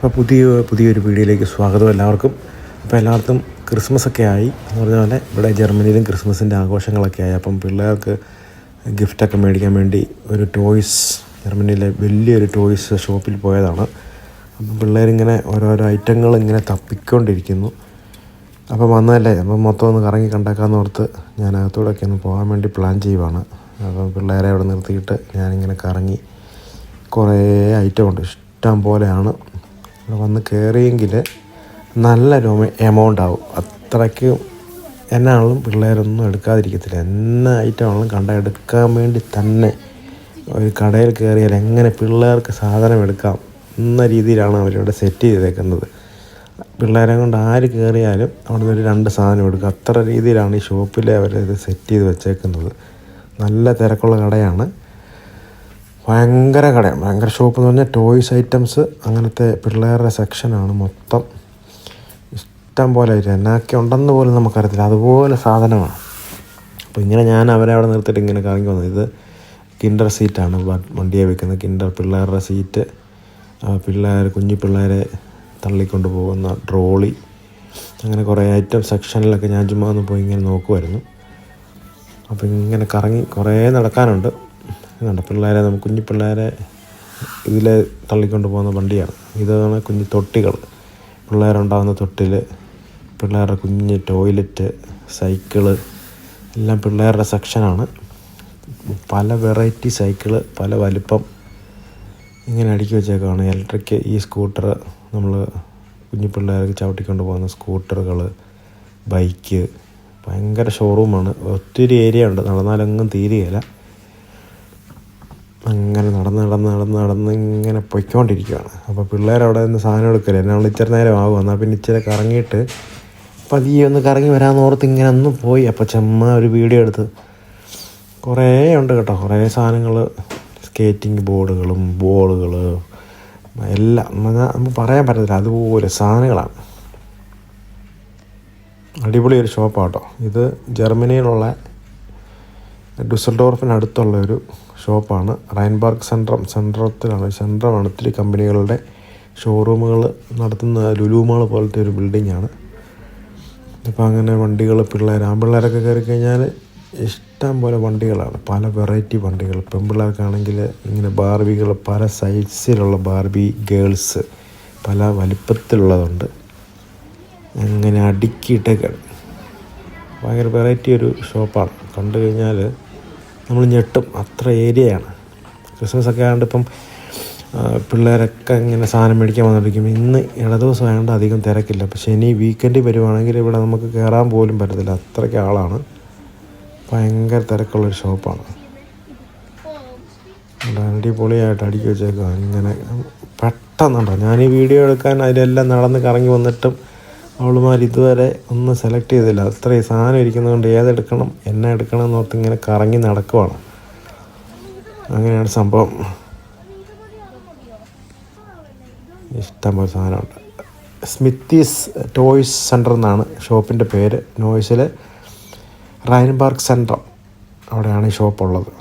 അപ്പോൾ പുതിയ പുതിയൊരു വീഡിയോയിലേക്ക് സ്വാഗതം എല്ലാവർക്കും. അപ്പോൾ എല്ലാവർക്കും ക്രിസ്മസ് ഒക്കെ ആയി. എന്ന് പറഞ്ഞ പോലെ ഇവിടെ ജർമ്മനിയിലും ക്രിസ്മസിന്റെ ആഘോഷങ്ങളൊക്കെ ആയി. അപ്പം പിള്ളേർക്ക് ഗിഫ്റ്റൊക്കെ മേടിക്കാൻ വേണ്ടി ഒരു ടോയ്സ് ജർമ്മനിയിലെ വലിയൊരു ടോയ്സ് ഷോപ്പിൽ പോയതാണ്. അപ്പം പിള്ളേരിങ്ങനെ ഓരോരോ ഐറ്റങ്ങൾ ഇങ്ങനെ തപ്പിക്കൊണ്ടിരിക്കുന്നു. അപ്പം വന്നതല്ലേ? അപ്പം മൊത്തം ഒന്ന് കറങ്ങി കണ്ടേക്കാന്ന് ഓർത്ത് ഞാൻ അകത്തൂടെയൊക്കെ ഒന്ന് പോകാൻ വേണ്ടി പ്ലാൻ ചെയ്യുവാണ്. അപ്പം പിള്ളേരെ അവിടെ നിർത്തിയിട്ട് ഞാനിങ്ങനെ കറങ്ങി കുറേ ഐറ്റം ഉണ്ട് ഇഷ്ടം പോലെയാണ്. ഇവിടെ വന്ന് കയറിയെങ്കിൽ നല്ലൊരു എമൗണ്ട് ആവും. അത്രയ്ക്ക് എന്നാണെങ്കിലും പിള്ളേരൊന്നും എടുക്കാതിരിക്കത്തില്ല. എന്ന ഐറ്റം ആണെങ്കിലും കണ്ട എടുക്കാൻ വേണ്ടി തന്നെ ഒരു കടയിൽ കയറിയാൽ എങ്ങനെ പിള്ളേർക്ക് സാധനം എടുക്കാം എന്ന രീതിയിലാണ് അവരിവിടെ സെറ്റ് ചെയ്തേക്കുന്നത്. പിള്ളേരെ കൊണ്ട് ആര് കയറിയാലും അവിടെ നിന്ന് ഒരു രണ്ട് സാധനം എടുക്കുക അത്ര രീതിയിലാണ് ഈ ഷോപ്പിലെ അവർ ഇത് സെറ്റ് ചെയ്ത് വെച്ചേക്കുന്നത്. നല്ല തിരക്കുള്ള കടയാണ്. ഭയങ്കര കടയാണ്. ഭയങ്കര ഷോപ്പ് എന്ന് പറഞ്ഞാൽ ടോയ്സ് ഐറ്റംസ് അങ്ങനത്തെ പിള്ളേരുടെ സെക്ഷനാണ് മൊത്തം. ഇഷ്ടം പോലെ ആയിട്ട് എന്നൊക്കെ ഉണ്ടെന്ന് പോലും നമുക്കറിയത്തില്ല. അതുപോലെ സാധനമാണ്. അപ്പോൾ ഇങ്ങനെ ഞാൻ അവരെ അവിടെ നിർത്തിയിട്ട് ഇങ്ങനെ കറങ്ങി വന്നത്. ഇത് കിൻഡർ സീറ്റാണ് വണ്ടിയെ വെക്കുന്നത് കിൻഡർ പിള്ളേരുടെ സീറ്റ് പിള്ളേർ കുഞ്ഞു പിള്ളേരെ തള്ളിക്കൊണ്ട് പോകുന്ന ട്രോളി അങ്ങനെ കുറേ ഐറ്റം സെക്ഷനിലൊക്കെ ഞാൻ ചുമ്മാ ഒന്ന് പോയി ഇങ്ങനെ നോക്കുമായിരുന്നു അപ്പോൾ ഇങ്ങനെ കറങ്ങി കുറേ നടക്കാനുണ്ട്. ഇതുണ്ട്. പിള്ളേരെ നമുക്ക് കുഞ്ഞു പിള്ളേരെ ഇതിൽ തള്ളിക്കൊണ്ട് പോകുന്ന വണ്ടിയാണ്. ഇതാണ് കുഞ്ഞു തൊട്ടികൾ. പിള്ളേരുണ്ടാകുന്ന തൊട്ടിൽ പിള്ളേരുടെ കുഞ്ഞ് ടോയ്ലറ്റ് സൈക്കിൾ എല്ലാം പിള്ളേരുടെ സെക്ഷനാണ്. പല വെറൈറ്റി സൈക്കിൾ പല വലിപ്പം. ഇങ്ങനെ അടുക്കി വെച്ചേക്കാണ്. ഇലക്ട്രിക് ഈ സ്കൂട്ടർ നമ്മൾ കുഞ്ഞു പിള്ളേർക്ക് ചവിട്ടിക്കൊണ്ട് പോകുന്ന സ്കൂട്ടറുകൾ ബൈക്ക് ഭയങ്കര ഷോറൂമാണ്. ഒത്തിരി ഏരിയ ഉണ്ട്. നടന്നാലൊന്നും തീരുകയില്ല. അങ്ങനെ നടന്ന് നടന്ന് നടന്ന് നടന്ന് ഇങ്ങനെ പൊയ്ക്കൊണ്ടിരിക്കുകയാണ് അപ്പോൾ പിള്ളേർ അവിടെ നിന്ന് സാധനം എടുക്കില്ല എന്നാൽ ഇച്ചിരി നേരം ആകും എന്നാൽ പിന്നെ ഇച്ചിരി കറങ്ങിയിട്ട് പതിയെ ഒന്ന് കറങ്ങി വരാമെന്ന് ഓർത്ത് ഇങ്ങനെ ഒന്ന് പോയി. അപ്പോൾ ചെമ്മ ഒരു വീഡിയോ എടുത്ത് കുറേ ഉണ്ട് കേട്ടോ. കുറേ സാധനങ്ങൾ സ്കേറ്റിംഗ് ബോർഡുകളും ബോളുകൾ എല്ലാം. നമുക്ക് പറയാൻ പറ്റത്തില്ല. അതുപോലെ സാധനങ്ങളാണ്. അടിപൊളി ഒരു ഷോപ്പാട്ടോ ഇത് ജർമ്മനിയിലുള്ള ഡുസൽഡോർഫിനടുത്തുള്ള ഒരു ഷോപ്പാണ്. റൈൻബാർഗ് സെൻട്രം. സെൻട്രത്തിലാണ്. സെൻട്രമാണ് ഒത്തിരി കമ്പനികളുടെ ഷോറൂമുകൾ നടത്തുന്ന ലുലുമാൾ പോലത്തെ ഒരു ബിൽഡിങ്ങാണ്. ഇപ്പോൾ അങ്ങനെ വണ്ടികൾ പിള്ളേർ ആൺപിള്ളേരൊക്കെ കയറി കഴിഞ്ഞാൽ ഇഷ്ടം പോലെ വണ്ടികളാണ്. പല വെറൈറ്റി വണ്ടികൾ. പെൺപിള്ളേർക്കാണെങ്കിൽ ഇങ്ങനെ ബാർബികൾ പല സൈസിലുള്ള ബാർബി ഗേൾസ് പല വലിപ്പത്തിലുള്ളതുണ്ട്. അങ്ങനെ അടുക്കിയിട്ടൊക്കെ ഭയങ്കര വെറൈറ്റി ഒരു ഷോപ്പാണ്. കണ്ടു കഴിഞ്ഞാൽ നമ്മൾ ഞെട്ടും. അത്ര ഏരിയയാണ് ക്രിസ്മസ് ഒക്കെ ആയതുകൊണ്ട് ഇപ്പം പിള്ളേരൊക്കെ ഇങ്ങനെ സാധനം മേടിക്കാൻ വന്നിരിക്കും. ഇന്ന് ഇടദിവസം ആയതുകൊണ്ട് അധികം തിരക്കില്ല. അപ്പോൾ ശനി വീക്കെൻഡിൽ വരുവാണെങ്കിൽ ഇവിടെ നമുക്ക് കയറാൻ പോലും പറ്റത്തില്ല. അത്രയ്ക്ക് ആളാണ്. ഭയങ്കര തിരക്കുള്ളൊരു ഷോപ്പാണ് അടിപൊളിയായിട്ട് അടിക്കി വെച്ചേക്കുക ഇങ്ങനെ പെട്ടെന്നുണ്ടോ? ഞാൻ ഈ വീഡിയോ എടുക്കാൻ അതിലെല്ലാം നടന്ന് കറങ്ങി വന്നിട്ടും അവളുമാർ ഇതുവരെ ഒന്നും സെലക്ട് ചെയ്തില്ല. അത്രയും സാധനം ഇരിക്കുന്നതുകൊണ്ട് ഏതെടുക്കണം എന്നെ എടുക്കണം എന്നോർത്ത് ഇങ്ങനെ കറങ്ങി നടക്കുവാണ്. അങ്ങനെയാണ് സംഭവം. ഇഷ്ടം പോലെ സാധനമുണ്ട്. സ്മിത്തീസ് ടോയ്സ് സെന്റർ എന്നാണ് ഷോപ്പിന്റെ പേര്. നോയ്സിലെ റൈൻബാർക്ക് സെന്റർ അവിടെയാണ് ഈ ഷോപ്പുള്ളത്.